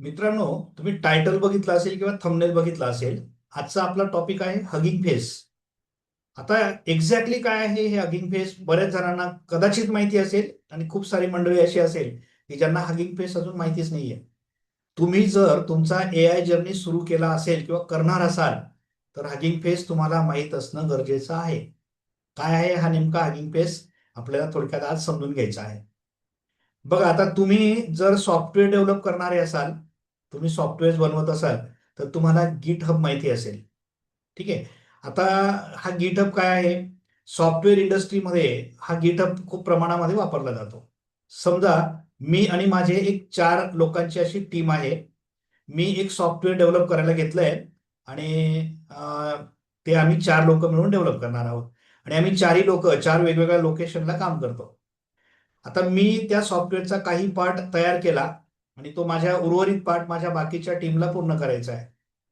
मित्रांनो तुम्ही टायटल बघितलं असेल किंवा थंबनेल बघितलं असेल आजचा आपला टॉपिक आहे हगिंग फेस आता एक्झॅक्टली काय आहे हे हगिंग फेस बऱ्याच जणांना कदाचित माहिती असेल आणि खूप सारी मंडळी अशी असेल की ज्यांना हगिंग फेस अजून माहितीच नाहीये. तुम्ही जर तुमचा ए आय जर्नी सुरू केला असेल किंवा करणार असाल तर हगिंग फेस तुम्हाला माहीत असणं गरजेचं आहे. काय आहे हा नेमका हगिंग फेस आपल्याला थोडक्यात आज समजून घ्यायचा आहे. बघा आता तुम्ही जर सॉफ्टवेअर डेव्हलप करणारे असाल तुम्ही सॉफ्टवेअर बनवत असाल तर तुम्हाला गिट हब माहिती असेल. ठीक आहे? आता हा गिट हब काय आहे? सॉफ्टवेअर इंडस्ट्रीमध्ये हा गिट हब खूप प्रमाणामध्ये वापरला जातो. समजा मी आणि माझे एक चार लोकांची अशी टीम आहे. मी एक सॉफ्टवेअर डेव्हलप करायला घेतलंय आणि ते आम्ही चार लोक मिळून डेव्हलप करणार आहोत. आणि आम्ही चारही लोक चार वेगवेगळ्या लोकेशनला काम करतो. आता मी त्या सॉफ्टवेअरचा काही पार्ट तयार केला. आणि तो माझ्या उर्वरित पार्ट माझ्या बाकीच्या टीमला पूर्ण करायचा आहे.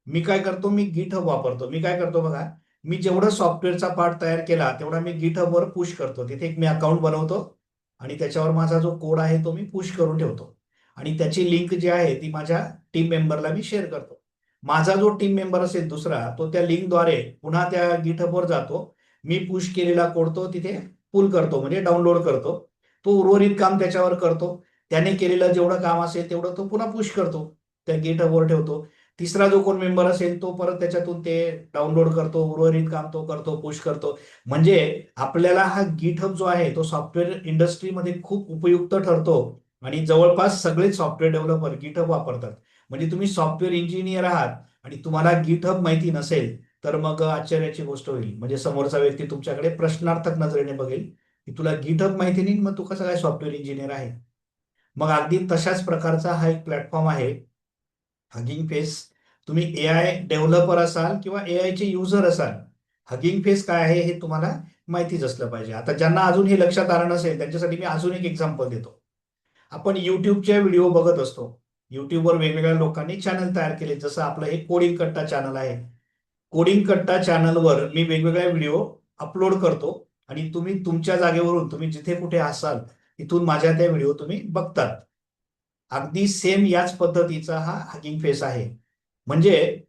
मी काय करतो? मी गिटहब वापरतो. मी काय करतो बघा? मी जेवढं सॉफ्टवेअरचा पार्ट तयार केला तेवढा मी गिटहबवर पुश करतो. तिथे एक मी अकाउंट बनवतो आणि त्याच्यावर माझा जो कोड आहे तो मी पुश करून ठेवतो. आणि त्याची लिंक जी आहे ती माझ्या टीम मेंबरला मी शेअर करतो. माझा जो टीम मेंबर असेल दुसरा तो त्या लिंकद्वारे पुन्हा त्या गिटहबवर जातो. मी पुश केलेला कोड तो तिथे पुल करतो म्हणजे डाउनलोड करतो. तो उर्वरित काम त्याच्यावर करतो. त्याने केलेलं जेवढं काम असेल तेवढं तो पुन्हा पुश करतो. त्या गेटवर ठेवतो. तिसरा जो कोण मेंबर असेल तो परत त्याच्यातून ते डाउनलोड करतो उर्वरित काम तो करतो पुश करतो. म्हणजे आपल्याला हा गिटहब जो आहे तो सॉफ्टवेअर इंडस्ट्रीमध्ये खूप उपयुक्त ठरतो. आणि जवळपास सगळेच सॉफ्टवेअर डेव्हलपर गिटहब वापरतात. म्हणजे तुम्ही सॉफ्टवेअर इंजिनियर आहात आणि तुम्हाला गिटहब माहिती नसेल तर मग आश्चर्याची गोष्ट होईल. म्हणजे समोरचा व्यक्ती तुमच्याकडे प्रश्नार्थक नजरेने बघेल की तुला गिटहब माहिती नाही मग तू कसं काय सॉफ्टवेअर इंजिनियर आहे? मग अगदी तशाच प्रकारचा हा एक प्लॅटफॉर्म आहे हगिंग फेस तुम्ही ए आय डेव्हलपर असाल किंवा ए आयचे युजर असाल हगिंग फेस काय आहे हे तुम्हाला माहितीच असलं पाहिजे. आता ज्यांना अजून हे लक्षात आलं नसेल त्यांच्यासाठी मी अजून एक एक्झाम्पल देतो. आपण युट्यूबच्या व्हिडिओ बघत असतो. युट्यूबवर वेगवेगळ्या लोकांनी चॅनल तयार केले. जसं आपलं हे कोडिंग कट्टा चॅनल आहे. कोडिंग कट्टा चॅनलवर मी वेगवेगळ्या व्हिडिओ अपलोड करतो. आणि तुम्ही तुमच्या जागेवरून तुम्ही जिथे कुठे असाल इथून माझ्या त्या व्हिडिओ तुम्ही बघतात. अगदी सेम याच पद्धतीचा हा हॅकिंग फेस आहे. म्हणजे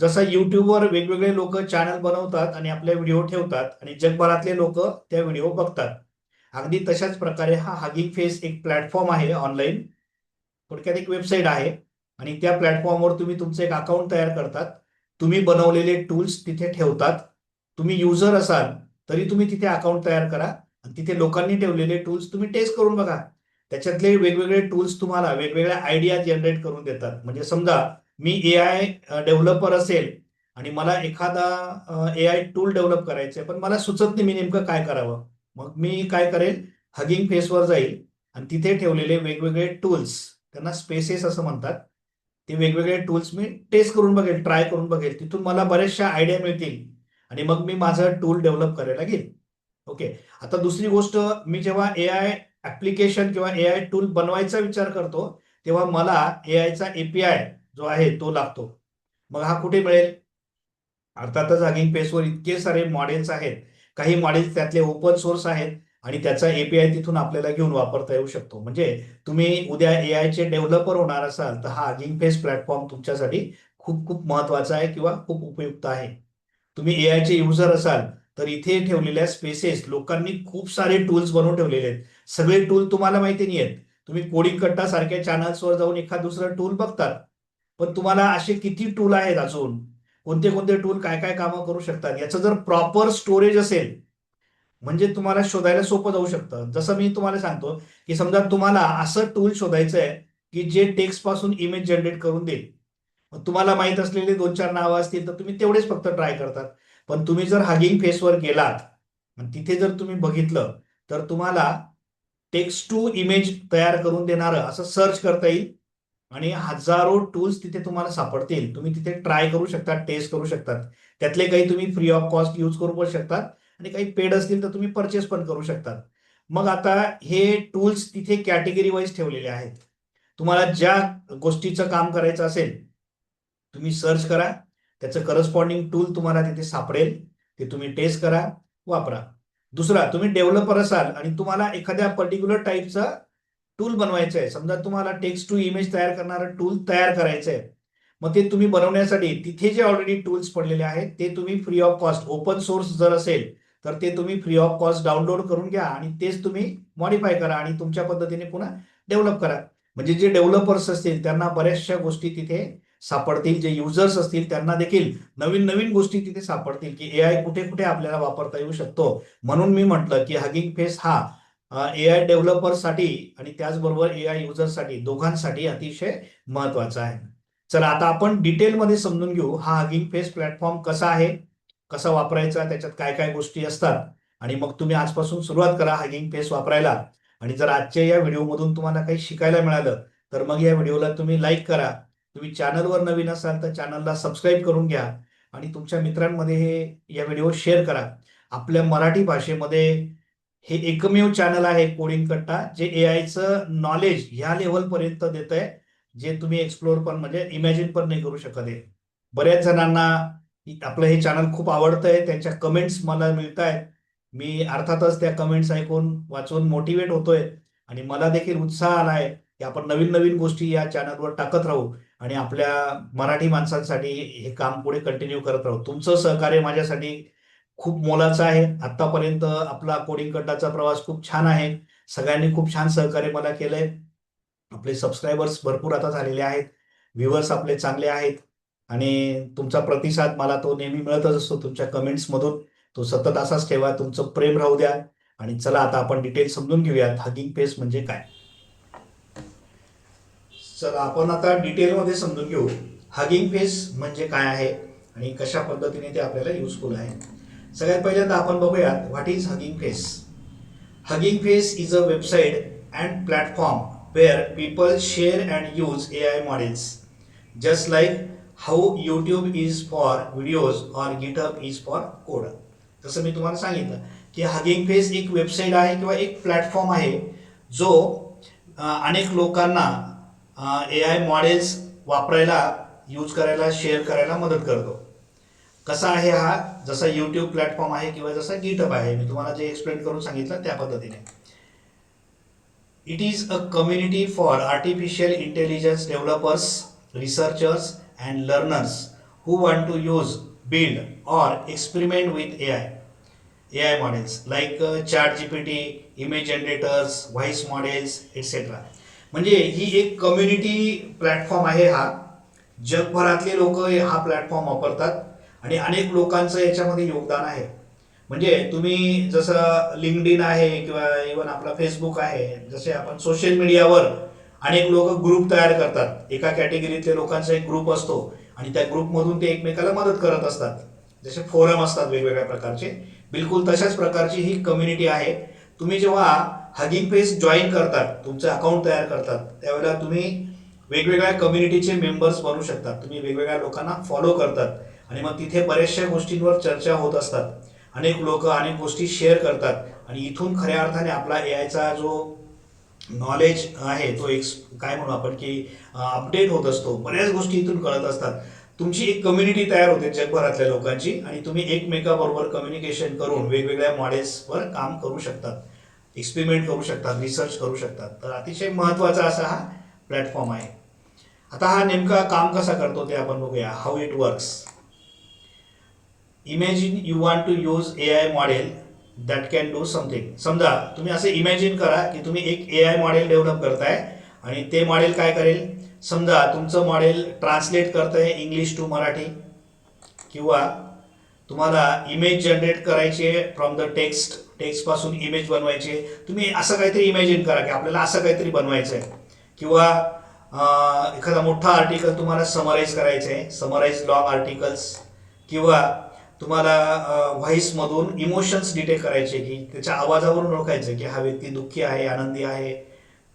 जसं युट्यूबवर वेगवेगळे लोक चॅनल बनवतात आणि आपले व्हिडिओ ठेवतात आणि जगभरातले लोक त्या व्हिडिओ बघतात. अगदी तशाच प्रकारे हा हगिंग फेस एक प्लॅटफॉर्म आहे ऑनलाईन थोडक्यात एक वेबसाईट आहे आणि त्या प्लॅटफॉर्मवर तुम्ही तुमचं एक अकाउंट तयार करतात. तुम्ही बनवलेले टूल्स तिथे ठेवतात. तुम्ही युजर असाल तरी तुम्ही तिथे अकाउंट तयार करा. आणि तिथे लोकांनी ठेवलेले टूल्स तुम्ही टेस्ट करून बघा. त्याच्यातले वेगवेगळे टूल्स तुम्हाला वेगवेगळ्या आयडिया जनरेट करून देतात. म्हणजे समजा मी ए आय डेव्हलपर असेल आणि मला एखादा ए आय टूल डेव्हलप करायचं आहे पण मला सुचत नाही मी नेमकं काय करावं. मग मी काय करेल? हगिंग फेसवर जाईल आणि तिथे ठेवलेले वेगवेगळे टूल्स त्यांना स्पेसेस असं म्हणतात. ते वेगवेगळे टूल्स मी टेस्ट करून बघेल ट्राय करून बघेल. तिथून मला बऱ्याचशा आयडिया मिळतील. आणि मग मी माझं टूल डेव्हलप करायला घेईल ओके आता दुसरी गोष्ट मी जेव्हा ए आय ऍप्लिकेशन किंवा ए आय टूल बनवायचा विचार करतो तेव्हा मला ए आयचा एपीआय जो आहे तो लागतो. मग हा कुठे मिळेल? अर्थातच हगिंग पेसवर इतके सारे मॉडेल्स आहेत. काही मॉडेल्स त्यातले ओपन सोर्स आहेत आणि त्याचा एपीआय तिथून आपल्याला घेऊन वापरता येऊ शकतो. म्हणजे तुम्ही उद्या ए आयचे डेव्हलपर होणार असाल तर हा हगिंग फेस प्लॅटफॉर्म तुमच्यासाठी खूप खूप महत्त्वाचा आहे किंवा खूप उपयुक्त आहे. तुम्ही ए आयचे युजर असाल तर इथे ठेवलेल्या स्पेसेस लोकांनी खूप सारे टूल्स बनवून ठेवलेले आहेत. सगळे टूल तुम्हाला माहिती नाही आहेत तुम्ही कोडिंग कट्टा सारख्या चॅनल्सवर जाऊन एखाद दुसरं टूल बघतात. पण तुम्हाला असे किती टूल आहेत अजून? कोणते कोणते टूल काय काय कामं करू शकतात? याचं जर प्रॉपर स्टोरेज असेल म्हणजे तुम्हाला शोधायला सोपं जाऊ शकतं. जसं मी तुम्हाला सांगतो की समजा तुम्हाला असं टूल शोधायचं आहे की जे टेक्स्टपासून इमेज जनरेट करून देईल. मग तुम्हाला माहीत असलेले दोन चार नावं असतील तर तुम्ही तेवढेच फक्त ट्राय करतात. पण तुम्ही जर हगिंग फेसवर गेलात तिथे जर तुम्ही बघितलं तर तुम्हाला टेक्स्ट टू इमेज तयार करून देणारं असं सर्च करता येईल आणि हजारो टूल्स तिथे तुम्हाला सापडतील. तुम्ही तिथे ट्राय करू शकता टेस्ट करू शकतात त्यातले काही तुम्ही फ्री ऑफ कॉस्ट यूज करू पण शकतात आणि काही पेड असतील तर तुम्ही परचेस पण करू शकतात. मग आता हे टूल्स तिथे कॅटेगरी वाईज ठेवलेले आहेत. तुम्हाला ज्या गोष्टीचं काम करायचं असेल तुम्ही सर्च करा. त्याचं करस्पॉन्डिंग टूल तुम्हाला तिथे सापडेल ते तुम्ही टेस्ट करा वापरा. दुसरा तुम्ही डेव्हलपर असाल आणि तुम्हाला एखाद्या पर्टिक्युलर टाईपचा टूल बनवायचं आहे समजा तुम्हाला टेक्स्ट टू इमेज तयार करणारं टूल तयार करायचं आहे मग ते तुम्ही बनवण्यासाठी तिथे जे ऑलरेडी टूल्स पडलेले आहेत ते तुम्ही free of cost open source जर असेल तर ते तुम्ही फ्री ऑफ कॉस्ट डाउनलोड करून घ्या आणि तेच तुम्ही मॉडिफाय करा आणि तुमच्या पद्धतीने पुन्हा डेव्हलप करा. म्हणजे जे डेव्हलपर्स असतील त्यांना बऱ्याचशा गोष्टी तिथे सापडतील जे युजर्स असतील त्यांना देखील नवीन नवीन गोष्टी तिथे सापडतील की ए आय कुठे कुठे आपल्याला वापरता येऊ शकतो. म्हणून मी म्हटलं की हगिंग फेस हा ए आय डेव्हलपरसाठी आणि त्याचबरोबर ए आय युजर्ससाठी दोघांसाठी अतिशय महत्त्वाचा आहे. चला आता आपण डिटेलमध्ये समजून घेऊ हा हगिंग फेस प्लॅटफॉर्म कसा आहे कसा वापरायचा त्याच्यात काय काय गोष्टी असतात. आणि मग तुम्ही आजपासून सुरुवात करा हगिंग फेस वापरायला. आणि जर आजच्या या व्हिडिओमधून तुम्हाला काही शिकायला मिळालं तर मग या व्हिडिओला तुम्ही लाईक करा. तुम्ही चॅनलवर नवीन असाल तर चॅनलला सबस्क्राईब करून घ्या आणि तुमच्या मित्रांमध्ये हे या व्हिडिओ शेअर करा. आपल्या मराठी भाषेमध्ये हे एकमेव चॅनल आहे कोडिंग कट्टा जे ए आयचं नॉलेज ह्या लेवलपर्यंत देत आहे जे तुम्ही एक्सप्लोर पण म्हणजे इमॅजिन पण नाही करू शकत आहे बऱ्याच जणांना आपलं हे चॅनल खूप आवडतंय त्यांच्या कमेंट्स मला मिळत आहेत मी अर्थातच त्या कमेंट्स ऐकून वाचून मोटिवेट होतोय आणि मला देखील उत्साह आलाय की आपण नवीन नवीन गोष्टी या चॅनलवर टाकत राहू. आणि आपल्या मराठी माणसांसाठी हे काम पुढे कंटिन्यू करत राहू. तुमचं सहकार्य माझ्यासाठी खूप मोलाचं आहे. आतापर्यंत आपला कोडिंग कट्टाचा प्रवास खूप छान आहे. सगळ्यांनी खूप छान सहकार्य मला केलंय. आपले सबस्क्रायबर्स भरपूर आता झालेले आहेत. व्ह्युअर्स आपले चांगले आहेत. आणि तुमचा प्रतिसाद मला तो नेहमी मिळतच असतो तुमच्या कमेंट्समधून तो सतत असाच ठेवा. तुमचं प्रेम राहू द्या. आणि चला आता आपण डिटेल समजून घेऊयात. हगिंग पेस म्हणजे काय? सर आपण आता डिटेलमध्ये समजून घेऊ. हगिंग फेस म्हणजे काय आहे आणि कशा पद्धतीने ते आपल्याला युजफुल आहे. सगळ्यात पहिल्यांदा आपण बघूयात what is Hugging Face Hugging Face is a website and platform where people share and use A I models just like how YouTube is for videos or GitHub is for code जसं मी तुम्हाला सांगितलं की hugging Face एक website आहे किंवा एक platform आहे जो अनेक लोकांना ए आय मॉडेल्स वापरायला यूज करायला शेअर करायला मदत करतो. कसा आहे हा? जसा यूट्यूब प्लॅटफॉर्म आहे किंवा जसा गिटअप आहे मी तुम्हाला जे एक्सप्लेन करून सांगितलं त्या पद्धतीने. It is a community for artificial intelligence developers researchers and learners who want to use build or experiment with A I A I models like chat G P T image generators voice models etcetera म्हणजे ही एक community platform आहे हा. जगभरातले लोक हा platform वापरतात आणि अनेक लोकांचं याच्यामध्ये योगदान आहे. म्हणजे तुम्ही जसं लिंकडिन आहे किंवा इवन आपला फेसबुक आहे जसे आपण सोशल मीडियावर अनेक लोक ग्रुप तयार करतात. एका कॅटेगरीतल्या लोकांचा एक ग्रुप असतो आणि त्या ग्रुपमधून ते एकमेकाला मदत करत असतात. जसे फोरम असतात वेगवेगळ्या प्रकारचे. बिलकुल तशाच प्रकारची ही कम्युनिटी आहे. तुम्ही जेव्हा हगिंग पेज जॉईन करतात तुमचं अकाउंट तयार करतात. त्यावेळेला तुम्ही वेगवेगळ्या कम्युनिटीचे मेंबर्स बनू शकतात. तुम्ही वेगवेगळ्या लोकांना फॉलो करतात. आणि मग तिथे बऱ्याचशा गोष्टींवर चर्चा होत असतात. अनेक लोक अनेक गोष्टी शेअर करतात. आणि इथून खऱ्या अर्थाने आपला ए आयचा जो नॉलेज आहे तो एक काय म्हणू आपण की अपडेट होत असतो. बऱ्याच गोष्टी इथून कळत असतात. तुमची एक कम्युनिटी तयार होते जगभरातल्या लोकांची. आणि तुम्ही एकमेकाबरोबर कम्युनिकेशन करून वेगवेगळ्या मॉडेल्सवर काम करू शकतात. एक्सपेरिमेंट करू शकतात रिसर्च करू शकतात. तर अतिशय महत्त्वाचा असा हा प्लॅटफॉर्म आहे. आता हा नेमका काम कसा करतो ते आपण बघूया. How it works imagine you want to use A I model that can do something समजा तुम्ही असं इमॅजिन करा की तुम्ही एक ए आय मॉडेल डेव्हलप करताय आणि ते मॉडेल काय करेल? समजा तुमचं मॉडेल ट्रान्सलेट करतंय इंग्लिश टू मराठी. किंवा तुम्हाला इमेज जनरेट करायची आहे फ्रॉम द टेक्स्ट टेक्स्टपासून इमेज बनवायचे. तुम्ही असं काहीतरी इमॅजिन करा की आपल्याला असं काहीतरी बनवायचं आहे किंवा एखादा मोठा आर्टिकल तुम्हाला समराईज करायचं आहे समराईज लॉंग आर्टिकल्स किंवा तुम्हाला व्हॉइसमधून इमोशन्स डिटेक्ट करायचे की त्याच्या आवाजावरून ओळखायचं की हा व्यक्ती दुःखी आहे आनंदी आहे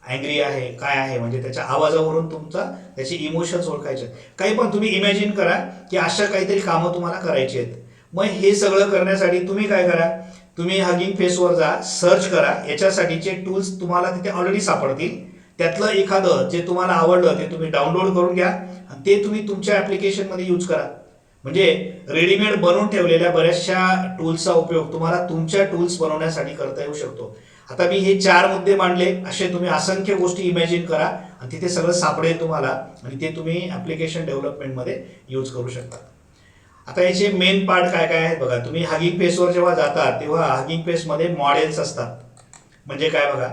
अँग्री आहे काय आहे. म्हणजे त्याच्या आवाजावरून तुमचा त्याचे इमोशन्स ओळखायचे. काही पण तुम्ही इमॅजिन करा की अशा काहीतरी कामं तुम्हाला करायची आहेत. मग हे सगळं करण्यासाठी तुम्ही काय करा? तुम्ही हगिंग फेसवर जा सर्च करा. याच्यासाठीचे टूल्स तुम्हाला तिथे ऑलरेडी सापडतील. त्यातलं एखादं जे तुम्हाला आवडलं ते तुम्ही डाउनलोड करून घ्या आणि ते तुम्ही तुमच्या ॲप्लिकेशनमध्ये यूज करा. म्हणजे रेडीमेड बनवून ठेवलेल्या बऱ्याचशा टूल्सचा उपयोग तुम्हाला तुमच्या टूल्स बनवण्यासाठी करता येऊ शकतो. आता मी हे चार मुद्दे मांडले. असे तुम्ही असंख्य गोष्टी इमॅजिन करा आणि तिथे सगळं सापडेल तुम्हाला आणि ते तुम्ही ॲप्लिकेशन डेव्हलपमेंटमध्ये यूज करू शकता. आता याचे मेन पार्ट काय काय आहेत बघा तुम्ही हगिंग फेसवर जेव्हा जाता तेव्हा हगिंग फेसमध्ये मॉडेल्स असतात. म्हणजे काय बघा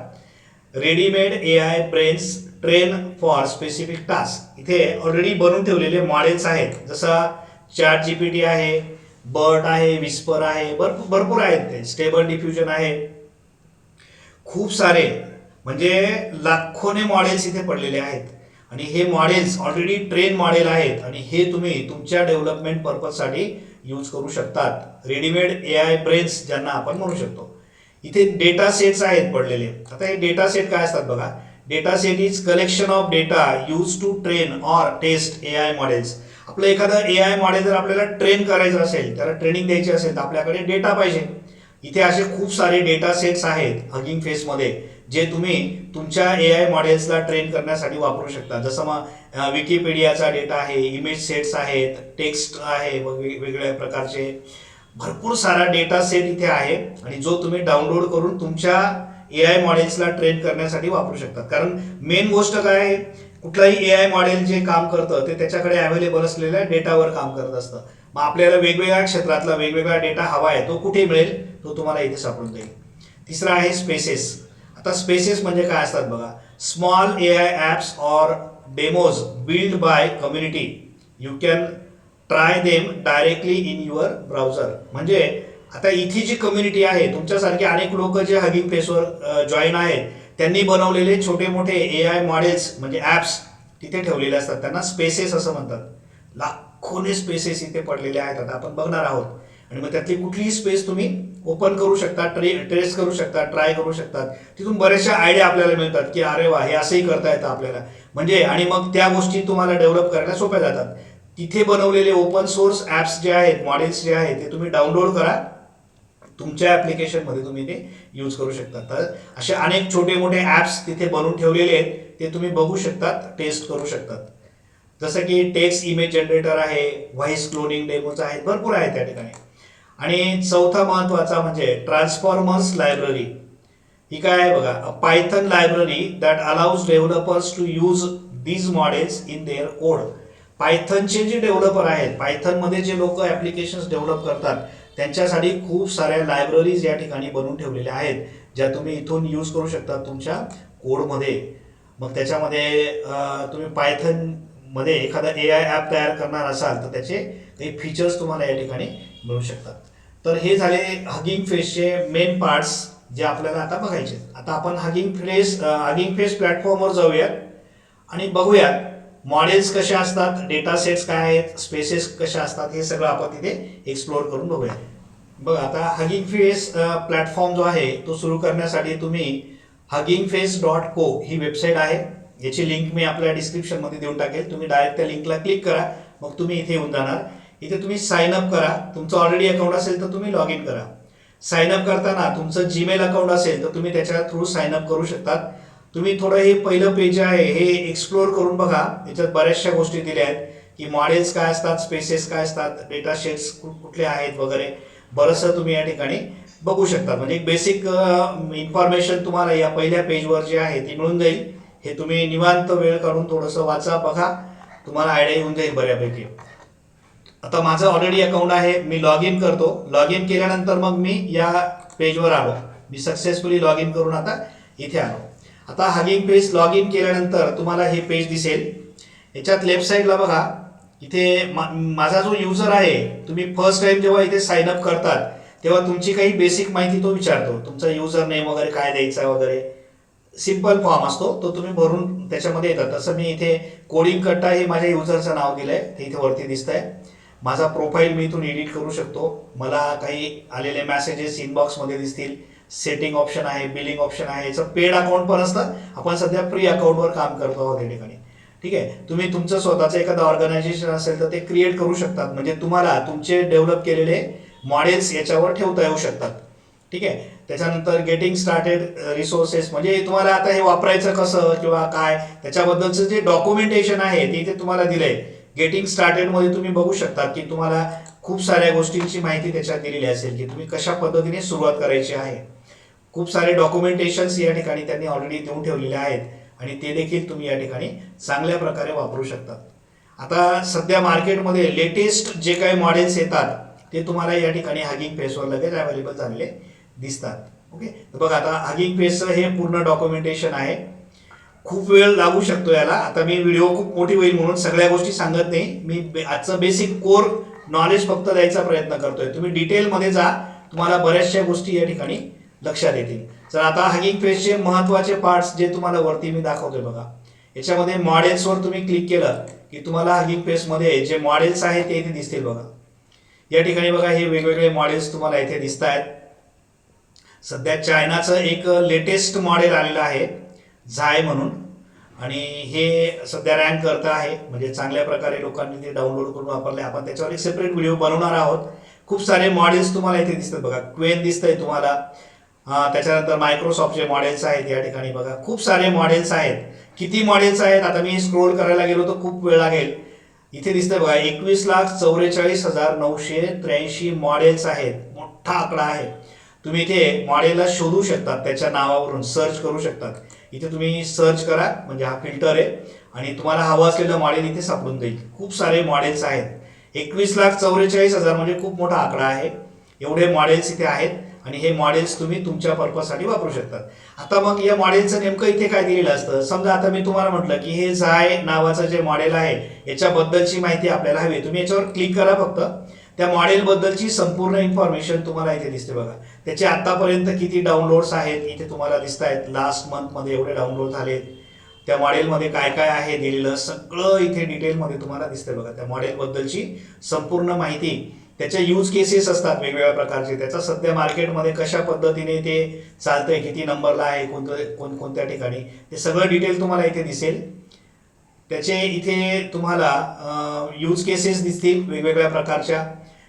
readymade A I brains train for specific task इथे ऑलरेडी बनवून ठेवलेले मॉडेल्स आहेत. जसं चॅट जी पी टी आहे बर्ट आहे विस्पर आहे भरपूर भरपूर आहेत ते. स्टेबल डिफ्युजन आहे. खूप सारे म्हणजे लाखोने मॉडेल्स इथे पडलेले आहेत. आणि हे मॉडेल्स ऑलरेडी ट्रेन मॉडेल आहेत आणि हे तुम्ही तुमच्या डेव्हलपमेंट पर्पजसाठी यूज करू शकतात. रेडीमेड ए आय ब्रेन्स ज्यांना आपण म्हणू शकतो. इथे डेटा सेट्स आहेत पडलेले. आता हे डेटा सेट काय असतात बघा. Data set is collection of data use to train or test A I models आपलं एखादं ए आय मॉडेल जर आपल्याला ट्रेन करायचं असेल त्याला ट्रेनिंग द्यायची असेल तर आपल्याकडे डेटा पाहिजे. इथे असे खूप सारे डेटा सेट्स आहेत हगिंग फेसमध्ये जे तुम्ही तुमच्या ए आय मॉडेल्सला ट्रेन करण्यासाठी वापरू शकता. जसं मग विकिपीडियाचा डेटा आहे इमेज सेट्स आहेत टेक्स्ट आहे व वेगवेगळ्या प्रकारचे. भरपूर सारा डेटा सेट इथे आहे आणि जो तुम्ही डाउनलोड करून तुमच्या ए आय मॉडेल्सला ट्रेन करण्यासाठी वापरू शकता. कारण मेन गोष्ट काय आहे कुठलाही ए आय मॉडेल जे काम करतं ते त्याच्याकडे अवेलेबल असलेल्या डेटावर काम करत असतं. मग आपल्याला वेगवेगळ्या क्षेत्रातला वेगवेगळा डेटा हवा आहे तो कुठे मिळेल तो तुम्हाला इथे सापडून जाईल. तिसरा आहे स्पेसेस आता स्पेसेस म्हणजे काय असतात बघा. Small A I apps or demos build by community you can try them directly in your browser म्हणजे आता इथे जी कम्युनिटी आहे तुमच्यासारखे अनेक लोक जे हगिंग फेसवर जॉईन आहेत त्यांनी बनवलेले छोटे मोठे ए आय मॉडेल्स म्हणजे ॲप्स तिथे ठेवलेले असतात. त्यांना स्पेसेस असं म्हणतात. लाखोने स्पेसेस इथे पडलेले आहेत. आता आपण बघणार आहोत. आणि मग त्यातली कुठलीही स्पेस तुम्ही ओपन करू शकता ट्रे ट्रेस करू शकता ट्राय करू शकतात. तिथून बऱ्याचशा आयडिया आपल्याला मिळतात की अरे वा हे असंही करता येतं आपल्याला. म्हणजे आणि मग त्या गोष्टी तुम्हाला डेव्हलप करायला सोप्या जातात. तिथे बनवलेले ओपन सोर्स ॲप्स जे आहेत मॉडेल्स जे आहेत ते तुम्ही डाउनलोड करा. तुमच्या ॲप्लिकेशनमध्ये तुम्ही ते यूज करू शकता. तर असे अनेक छोटे मोठे ॲप्स तिथे बनवून ठेवलेले आहेत ते तुम्ही बघू शकतात टेस्ट करू शकतात. जसं की टेक्स्ट इमेज जनरेटर आहे व्हॉइस क्लोनिंग डेमोज आहेत भरपूर आहेत त्या ठिकाणी. आणि चौथा महत्त्वाचा म्हणजे ट्रान्सफॉर्मर्स लायब्ररी ही काय आहे बघा? Python library that allows developers to use these models in their code पायथनचे जे डेव्हलपर आहेत पायथनमध्ये जे लोक ॲप्लिकेशन्स डेव्हलप करतात त्यांच्यासाठी खूप साऱ्या लायब्ररीज या ठिकाणी बनवून ठेवलेल्या आहेत ज्या तुम्ही इथून यूज करू शकता तुमच्या कोडमध्ये मग त्याच्यामध्ये तुम्ही पायथनमध्ये एखादा ए आय ॲप तयार करणार असाल तर त्याचे काही फीचर्स तुम्हाला या ठिकाणी मिळू शकतात. तर हे झाले हगिंग फेसचे मेन पार्ट्स जे आपल्याला आता बघायचे आता आपण हगिंग फेस हगिंग फेस प्लॅटफॉर्मवर जाऊयात आणि बघूयात मॉडेल्स कसे असतात डेटा सेट्स काय आहेत स्पेसेस कशा असतात हे सगळं आपण तिथे एक्सप्लोअर करून बघूया बघा आता हगिंग फेस प्लॅटफॉर्म जो आहे तो सुरू करण्यासाठी तुम्ही हगिंग फेस डॉट को ही वेबसाईट आहे. याची लिंक मी आपल्या डिस्क्रिप्शनमध्ये देऊन टाकेल. तुम्ही डायरेक्ट त्या लिंकला क्लिक करा. मग तुम्ही इथे येऊन जाणार. इथे तुम्ही साइन अप करा. तुमचं ऑलरेडी अकाउंट असेल तर तुम्ही लॉग इन करा. साइन अप करताना तुमचं जीमेल अकाउंट असेल तर तुम्ही त्याच्या थ्रू साइन अप करू शकतात. तुम्ही थोडं हे पहिलं पेज आहे हे एक्सप्लोअर करून बघा. याच्यात बऱ्याचशा गोष्टी दिल्या आहेत. की मॉडेल्स काय असतात स्पेसेस काय असतात डेटा शेट्स कुठले आहेत वगैरे. बरंचसं तुम्ही या ठिकाणी बघू शकता म्हणजे एक बेसिक इन्फॉर्मेशन तुम्हाला या पहिल्या पेजवर जे आहे ती मिळून जाईल. हे तुम्ही निवांत वेळ काढून थोडंसं वाचा बघा. तुम्हाला आयडिया येऊन जाईल बऱ्यापैकी. आता माझं ऑलरेडी अकाउंट आहे मी लॉग इन करतो. लॉग इन केल्यानंतर मग मी या पेजवर आलो. मी सक्सेसफुली लॉग इन करून आता इथे आलो. आता हगिंग पेज लॉग इन केल्यानंतर तुम्हाला हे पेज दिसेल. याच्यात लेफ्ट साईडला बघा. इथे मा- माझा जो युजर आहे तुम्ही फर्स्ट टाइम जेव्हा इथे साइन अप करतात तेव्हा तुमची काही बेसिक माहिती तो विचारतो. तुमचा युजर नेम वगैरे काय द्यायचा वगैरे. सिंपल फॉर्म असतो. तो तुम्ही भरून त्याच्यामध्ये येतात तसं मी इथे कोडिंग कट्टा हे माझ्या युजरचं नाव दिलं आहे ते इथे वरती दिसत आहे माझा प्रोफाईल मी इथून एडिट करू शकतो. मला काही आलेले मेसेजेस इनबॉक्समध्ये दिसतील. सेटिंग ऑप्शन आहे बिलिंग ऑप्शन आहे. याचं पेड अकाउंट पण असतं. आपण सध्या फ्री अकाउंटवर काम करतो आहोत या ठिकाणी. ठीक आहे? तुम्ही तुमचं स्वतःचं एखादं ऑर्गनायझेशन असेल तर ते क्रिएट करू शकतात. म्हणजे तुम्हाला तुमचे डेव्हलप केलेले मॉडेल्स याच्यावर ठेवता येऊ शकतात. ठीक आहे? त्याच्यानंतर गेटिंग स्टार्टेड रिसोर्सेस म्हणजे तुम्हाला आता हे वापरायचं कसं किंवा काय? त्याच्याबद्दलचं जे डॉक्युमेंटेशन आहे ते इथे तुम्हाला दिलंय. गेटिंग स्टार्टेडमध्ये तुम्ही बघू शकता की तुम्हाला खूप साऱ्या गोष्टींची माहिती त्याच्यात दिलेली असेल की तुम्ही कशा पद्धतीने सुरुवात करायची आहे. खूप सारे डॉक्युमेंटेशन्स या ठिकाणी त्यांनी ऑलरेडी देऊन ठेवलेले आहेत आणि ते देखील तुम्ही या ठिकाणी चांगल्या प्रकारे वापरू शकतात आता सध्या मार्केटमध्ये लेटेस्ट जे काही मॉडेल्स येतात ते तुम्हाला या ठिकाणी हगिंग फेसवर लगेच अवेलेबल झालेले दिसतात. ओके तर बघा आता हगिंग फेसचं हे पूर्ण डॉक्युमेंटेशन आहे. खूप वेळ लागू शकतो याला. आता मी व्हिडिओ खूप मोठी होईल म्हणून सगळ्या गोष्टी सांगत नाही. मी बे- आजचं बेसिक कोर नॉलेज फक्त द्यायचा प्रयत्न करतोय. तुम्ही डिटेलमध्ये जा. तुम्हाला बऱ्याचशा गोष्टी या ठिकाणी लक्षात येतील. तर आता हगिंग फेसचे महत्त्वाचे पार्ट्स जे तुम्हाला वरती मी दाखवतोय बघा. याच्यामध्ये मॉडेल्सवर तुम्ही क्लिक केलं की तुम्हाला हगिंग फेसमध्ये जे मॉडेल्स आहेत ते इथे दिसतील बघा. या ठिकाणी बघा हे वेगवेगळे मॉडेल्स तुम्हाला इथे दिसत आहेत सध्या चायनाचं एक लेटेस्ट मॉडेल आलेलं आहे. झाय म्हणून. आणि हे सध्या रँक करतं आहे. म्हणजे चांगल्या प्रकारे लोकांनी ते डाउनलोड करून वापरले. आपण त्याच्यावर एक सेपरेट व्हिडिओ बनवणार आहोत. खूप सारे मॉडेल्स तुम्हाला इथे दिसतात बघा. क्वेन दिसतंय तुम्हाला. त्याच्यानंतर मायक्रोसॉफ्टचे मॉडेल्स आहेत या ठिकाणी बघा. खूप सारे मॉडेल्स आहेत. किती मॉडेल्स आहेत? आता मी स्क्रोल करायला गेलो तर खूप वेळ लागेल. इथे दिसतंय बघा एकवीस लाख चौवेचाळीस हजार नऊशे त्र्याऐंशी मॉडेल्स आहेत. मोठा आकडा आहे. तुम्ही इथे मॉडेलला शोधू शकतात. त्याच्या नावावरून सर्च करू शकतात. इथे तुम्ही सर्च करा म्हणजे हा फिल्टर आहे. आणि तुम्हाला हवं असलेलं मॉडेल इथे सापडून जाईल. खूप सारे मॉडेल्स आहेत. एकवीस लाख चौवेचाळीस हजार म्हणजे खूप मोठा आकडा आहे. एवढे मॉडेल्स इथे आहेत. आणि हे मॉडेल्स तुम्ही तुमच्या पर्पजसाठी वापरू शकतात. आता मग या मॉडेलचं नेमकं इथे काय दिलेलं असतं? समजा आता मी तुम्हाला म्हटलं की हे झाय नावाचं जे मॉडेल आहे याच्याबद्दलची माहिती आपल्याला हवी आहे. तुम्ही याच्यावर क्लिक करा फक्त. त्या मॉडेलबद्दलची संपूर्ण इन्फॉर्मेशन तुम्हाला इथे दिसते बघा. त्याचे आतापर्यंत किती डाउनलोड्स आहेत इथे तुम्हाला दिसत आहेत लास्ट मंथमध्ये एवढे डाउनलोड झालेत. त्या मॉडेलमध्ये काय काय आहे दिलेलं सगळं इथे डिटेलमध्ये तुम्हाला दिसते बघा. त्या मॉडेलबद्दलची संपूर्ण माहिती. त्याच्या यूज केसेस असतात वेगवेगळ्या प्रकारचे. त्याचा सध्या मार्केटमध्ये कशा पद्धतीने ते चालतंय किती नंबरला आहे कोणतं कोण कोणत्या ठिकाणी ते सगळं डिटेल तुम्हाला इथे दिसेल. त्याचे इथे तुम्हाला यूज केसेस दिसतील वेगवेगळ्या प्रकारच्या.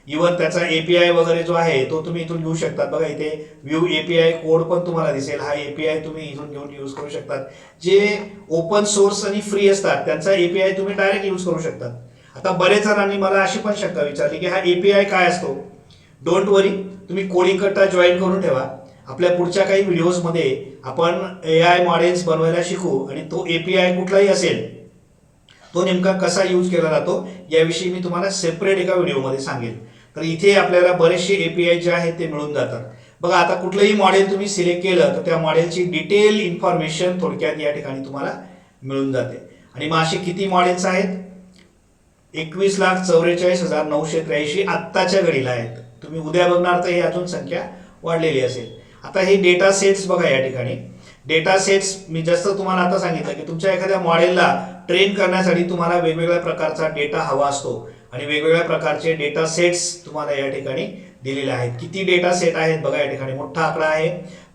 इवन त्याचा एपीआय वगैरे जो आहे तो तुम्ही इथून घेऊ शकतात. बघा इथे व्ह्यू एपीआय कोड पण तुम्हाला दिसेल. हा एपीआय तुम्ही इथून घेऊन यूज करू शकतात. जे ओपन सोर्स आणि फ्री असतात त्यांचा एपीआय तुम्ही डायरेक्ट यूज करू शकतात. आता बरेच जणांनी मला अशी पण शंका विचारली की हा एपीआय काय असतो? डोंट वरी तुम्ही कोडिंग करता जॉईन करून ठेवा. आपल्या पुढच्या काही व्हिडिओजमध्ये आपण ए आय मॉडेल्स बनवायला शिकू आणि तो एपीआय कुठलाही असेल तो नेमका कसा यूज केला जातो याविषयी मी तुम्हाला सेपरेट एका व्हिडिओमध्ये सांगेन. तर इथे आपल्याला बरेचसे एपीआय जे आहेत ते मिळून जातात. बघा आता कुठलंही मॉडेल तुम्ही सिलेक्ट केलं तर त्या मॉडेलची डिटेल इन्फॉर्मेशन थोडक्यात या ठिकाणी तुम्हाला मिळून जाते. आणि मग असे किती मॉडेल्स आहेत? एकवीस लाख चौवेचाळीस हजार नऊशे त्र्याऐंशी आत्ताच्या घडीला आहेत. तुम्ही उद्या बघणार तर ही अजून संख्या वाढलेली असेल. आता हे डेटा सेट्स बघा या ठिकाणी. डेटा सेट्स मी जास्त तुम्हाला आता सांगितलं की तुमच्या एखाद्या मॉडेलला ट्रेन करण्यासाठी तुम्हाला वेगवेगळ्या प्रकारचा डेटा हवा असतो. आणि वेगवेगळ्या प्रकारचे डेटा सेट्स तुम्हाला या ठिकाणी दिलेले आहेत. किती डेटा सेट आहेत बघा या ठिकाणी. मोठा आकडा आहे.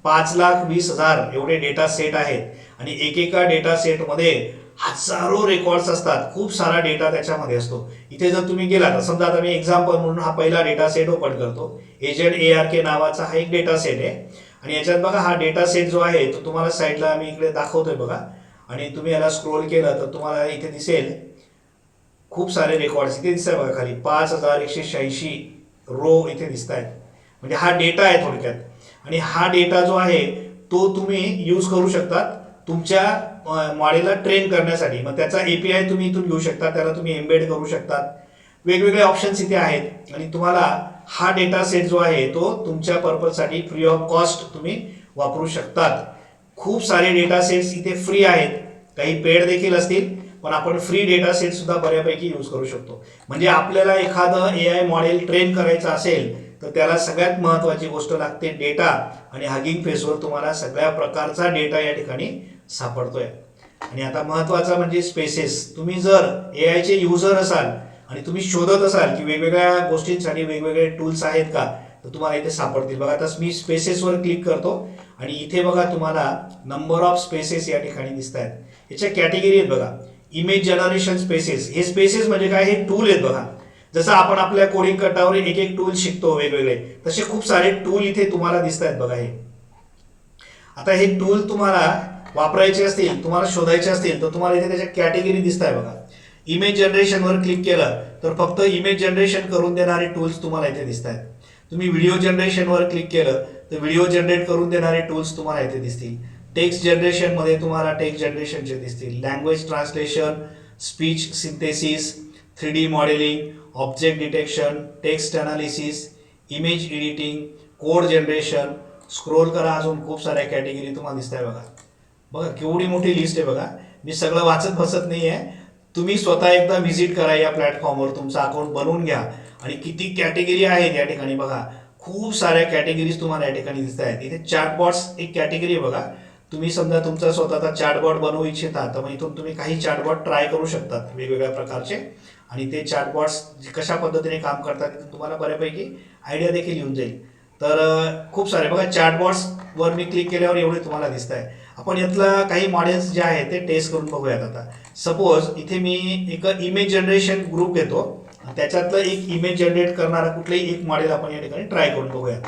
पाच लाख वीस हजार एवढे डेटा सेट आहेत. आणि एकेका डेटा सेटमध्ये हजारो रेकॉर्ड्स असतात. खूप सारा डेटा त्याच्यामध्ये असतो. इथे जर तुम्ही गेला तर समजा आता मी एक्झाम्पल म्हणून हा पहिला डेटा सेट ओपन करतो. एजंट ए आर के नावाचा हा एक डेटा सेट आहे. आणि याच्यात बघा हा डेटा सेट जो आहे तो तुम्हाला साईडला मी इकडे दाखवतोय बघा. आणि तुम्ही याला स्क्रोल केलं तर तुम्हाला इथे दिसेल खूप सारे रेकॉर्ड्स इथे दिसत आहे बघा खाली. पाच हजार एकशे शहाऐंशी रो इथे दिसत आहेत म्हणजे हा डेटा आहे थोडक्यात. आणि हा डेटा जो आहे तो तुम्ही यूज करू शकतात तुमच्या मॉडेलला ट्रेन करण्यासाठी. मग त्याचा एपीआय तुम्ही इथून घेऊ शकता त्याला तुम्ही एम्बेड करू शकतात वेगवेगळे ऑप्शन्स इथे आहेत. आणि तुम्हाला हा डेटा सेट जो आहे तो तुमच्या पर्पजसाठी फ्री ऑफ कॉस्ट तुम्ही वापरू शकतात. खूप सारे डेटा सेट्स इथे फ्री आहेत. काही पेड देखील असतील पण आपण फ्री डेटा सेट सुद्धा बऱ्यापैकी यूज करू शकतो. म्हणजे आपल्याला एखादं ए आय मॉडेल ट्रेन करायचं असेल तर त्याला सगळ्यात महत्वाची गोष्ट लागते डेटा आणि हगिंग फेसवर तुम्हाला सगळ्या प्रकारचा डेटा या ठिकाणी सापडतोय. आणि आता महत्त्वाचा म्हणजे स्पेसेस तुम्ही जर ए आयचे युजर असाल आणि तुम्ही शोधत असाल की वेगवेगळ्या गोष्टींसाठी वेगवेगळे टूल्स आहेत का तर तुम्हाला इथे सापडतील. बघा आता मी स्पेसेसवर क्लिक करतो. आणि इथे बघा तुम्हाला नंबर ऑफ स्पेसेस या ठिकाणी दिसत आहेत याच्या कॅटेगरी आहेत बघा. इमेज जनरेशन स्पेसेस हे स्पेसेस म्हणजे काय? हे टूल आहेत बघा. जसं आपण आपल्या कोडिंग कटावर एक एक टूल शिकतो वेगवेगळे तसे खूप सारे टूल इथे तुम्हाला दिसत आहेत बघा हे. आता हे टूल तुम्हाला वापरायचे असतील तुम्हाला शोधायचे असतील तर तुम्हाला इथे त्याच्या कॅटेगरी दिसत आहे बघा इमेज जनरेशनवर क्लिक केलं तर फक्त इमेज जनरेशन करून देणारे टूल्स तुम्हाला इथे दिसत आहेत तुम्ही व्हिडिओ जनरेशनवर क्लिक केलं तर व्हिडिओ जनरेट करून देणारे टूल्स तुम्हाला इथे दिसतील. टेक्स्ट जनरेशनमध्ये तुम्हाला टेक्स्ट जनरेशनचे दिसतील. Language translation speech synthesis three D modeling object detection text analysis image editing code generation scroll करा अजून खूप साऱ्या कॅटेगरी तुम्हाला दिसत आहे बघा. बघा केवढी मोठी लिस्ट आहे बघा. मी सगळं वाचत बसत नाही आहे तुम्ही स्वतः एकदा व्हिजिट करा या प्लॅटफॉर्मवर तुमचं अकाउंट बनवून घ्या. आणि किती कॅटेगरी आहेत या ठिकाणी बघा. खूप साऱ्या कॅटेगरीज तुम्हाला या ठिकाणी दिसत आहेत. इथे चॅटबॉट्स एक कॅटेगरी आहे बघा. तुम्ही समजा तुमचा स्वतःचा चार्टबॉट बनवू इच्छिता तर मग इथून तुम्ही काही चार्टबॉट ट्राय करू शकतात वेगवेगळ्या प्रकारचे. आणि ते चार्टबॉट्स कशा पद्धतीने काम करतात इथून तुम्हाला बऱ्यापैकी आयडिया देखील येऊन जाईल. तर खूप सारे. बघा चॅटबॉट्सवर मी क्लिक केल्यावर एवढे तुम्हाला दिसत आहे आपण यातलं काही मॉडेल्स जे आहेत ते टेस्ट करून बघूयात आता. सपोज इथे मी एक इमेज जनरेशन ग्रुप घेतो. त्याच्यातलं एक इमेज जनरेट करणारा कुठलंही एक मॉडेल आपण या ठिकाणी ट्राय करून बघूयात.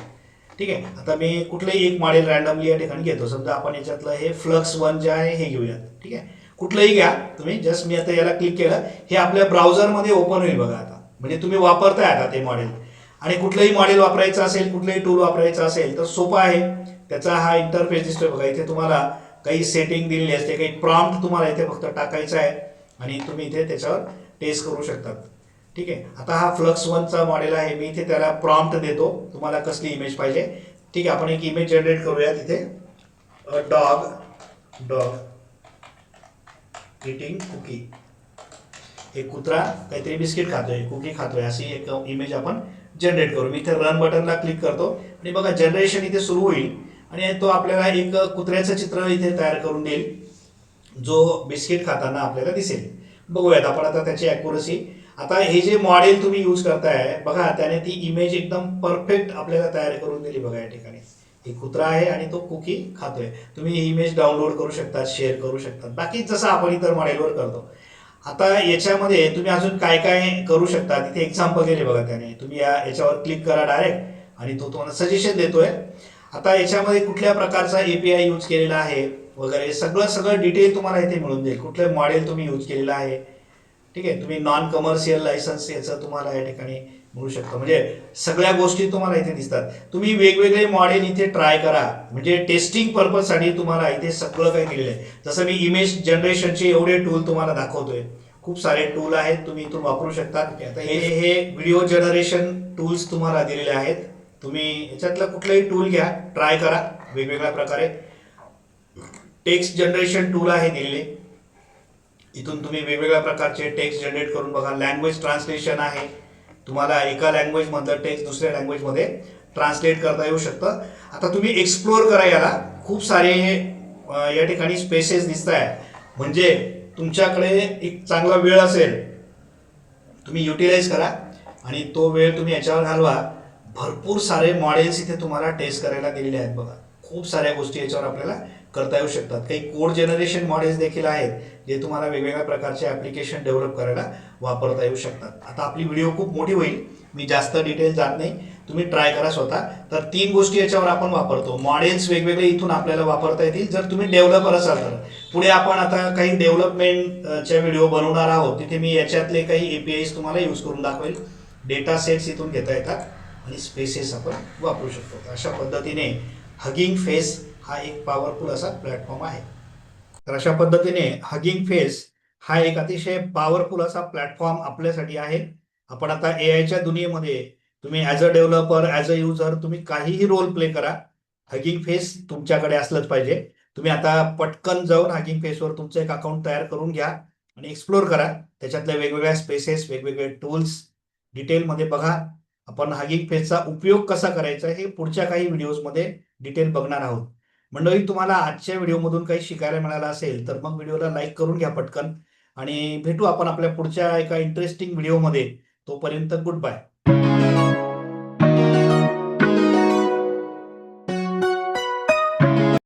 ठीक आहे? आता मी कुठलंही एक मॉडेल रॅन्डमली या ठिकाणी घेतो. समजा आपण याच्यातलं हे फ्लक्स वन जे आहे हे घेऊयात. ठीक आहे? कुठलंही घ्या. तुम्ही जस्ट मी आता याला क्लिक केलं. हे आपल्या ब्राउझरमध्ये ओपन होईल बघा आता. म्हणजे तुम्ही वापरताय आता ते मॉडेल आणि कुठलंही मॉडेल वापरायचं असेल कुठलंही टूल वापरायचं असेल तर सोपं आहे. त्याचा हा इंटरफेस दिसतोय बघा. इथे तुम्हाला काही सेटिंग दिलेली असते. काही प्रॉम्प्ट तुम्हाला इथे फक्त टाकायचं आहे. आणि तुम्ही इथे त्याच्यावर टेस्ट करू शकतात. ठीक आहे? आता हा फ्लक्स वनचा मॉडेल आहे. मी इथे त्याला प्रॉम्प्ट देतो. तुम्हाला कसली इमेज पाहिजे? ठीक आहे आपण एक इमेज जनरेट करूया तिथे डॉग डॉग इटिंग कुकी एक कुत्रा काहीतरी बिस्किट खातोय. कुकी खातोय. अशी एक इमेज आपण जनरेट करू. मी इथे रन बटनला क्लिक करतो. आणि बघा जनरेशन इथे सुरू होईल. आणि तो आपल्याला एक कुत्र्याचं चित्र इथे तयार करून देईल. जो बिस्किट खाताना आपल्याला दिसेल. बघूयात आपण आता त्याची अॅक्युरसी आता हे जे मॉडेल तुम्ही यूज करताय बघा त्याने ती इमेज एकदम परफेक्ट आपल्याला तयार करून दिली बघा या ठिकाणी. एक कुत्रा आहे आणि तो कुकी खातोय. तुम्ही ही इमेज डाउनलोड करू शकता शेअर करू शकता. बाकी जसं आपण इतर मॉडेलवर करतो. आता याच्यामध्ये तुम्ही अजून काय काय करू शकता? तिथे एक्झाम्पल दिले बघा त्याने. तुम्ही या याच्यावर क्लिक करा डायरेक्ट आणि तो तुम्हाला सजेशन देतोय. आता याच्यामध्ये कुठल्या प्रकारचा एपीआय यूज केलेला आहे? वगैरे सगळं सगळं डिटेल तुम्हाला इथे मिळून जाईल. कुठलं मॉडेल तुम्ही यूज केलेलं आहे? ठीक आहे? तुम्ही नॉन कमर्शियल लायसन्स याचं तुम्हाला या ठिकाणी मिळू शकतं. म्हणजे सगळ्या गोष्टी तुम्हाला इथे दिसतात. तुम्ही वेगवेगळे मॉडेल इथे ट्राय करा. म्हणजे टेस्टिंग पर्पजसाठी तुम्हाला इथे सगळं काही दिलेलं आहे. जसं मी इमेज जनरेशनचे एवढे टूल तुम्हाला दाखवतोय. खूप सारे टूल आहेत. तुम्ही इथून वापरू शकता. आता हे हे व्हिडिओ जनरेशन टूल्स तुम्हाला दिलेले आहेत. तुम्ही याच्यातलं कुठलंही टूल घ्या. ट्राय करा. वेगवेगळ्या प्रकारे. टेक्स्ट जनरेशन टूल आहे दिलेले. इथून तुम्ही वेगवेगळ्या प्रकारचे टेक्स्ट जनरेट करून बघा. लँग्वेज ट्रान्सलेशन आहे. तुम्हाला एका लँग्वेजमधलं टेक्स्ट दुसऱ्या लँग्वेजमध्ये ट्रान्सलेट करता येऊ शकतं. आता तुम्ही एक्सप्लोअर करा याला. खूप सारे या ठिकाणी स्पेसेस दिसत आहे म्हणजे तुमच्याकडे एक चांगला वेळ असेल तुम्ही युटिलाइज करा. आणि तो वेळ तुम्ही याच्यावर घालवा. भरपूर सारे मॉडेल्स इथे तुम्हाला टेस्ट करायला दिलेले आहेत बघा. खूप साऱ्या गोष्टी याच्यावर आपल्याला करता येऊ शकतात. काही कोड जनरेशन मॉडेल्स देखील आहेत. जे तुम्हाला वेगवेगळ्या प्रकारचे ॲप्लिकेशन डेव्हलप करायला वापरता येऊ शकतात. आता आपली व्हिडिओ खूप मोठी होईल. मी जास्त डिटेल जात नाही. तुम्ही ट्राय करा स्वतः. तर तीन गोष्टी याच्यावर आपण वापरतो. मॉडेल्स वेगवेगळे इथून आपल्याला वापरता येतील. जर तुम्ही डेव्हलपर असाल तर. पुढे आपण आता काही डेव्हलपमेंटच्या व्हिडिओ बनवणार आहोत. तिथे मी याच्यातले काही एपीआयस तुम्हाला यूज करून दाखवेल. डेटा सेट्स इथून घेता येतात. आणि स्पेसेस आपण वापरू शकतो. अशा पद्धतीने हगिंग फेस हा एक पॉवरफुल असा प्लॅटफॉर्म आहे. तर अशा पद्धतीने हगिंग फेस हा एक अतिशय पॉवरफुल असा प्लॅटफॉर्म आपल्यासाठी आहे. आपण आता ए आयच्या दुनियेमध्ये तुम्ही as a developer as a user तुम्ही काहीही रोल प्ले करा. हगिंग फेस तुमच्याकडे असलंच पाहिजे. तुम्ही आता पटकन जाऊन हगिंग फेसवर तुमचं एक अकाउंट तयार करून घ्या आणि एक्सप्लोर करा. त्याच्यातल्या वेगवेगळ्या स्पेसेस वेगवेगळे टूल्स डिटेलमध्ये बघा. आपण हगिंग फेसचा उपयोग कसा करायचा हे पुढच्या काही व्हिडिओजमध्ये डिटेल बघणार आहोत. मंडळी तुम्हाला आजच्या व्हिडिओमधून काही शिकायला मिळालं असेल तर मग व्हिडिओला लाईक करून घ्या पटकन. आणि भेटू आपण आपल्या पुढच्या एका इंटरेस्टिंग व्हिडिओमध्ये तोपर्यंत गुड बाय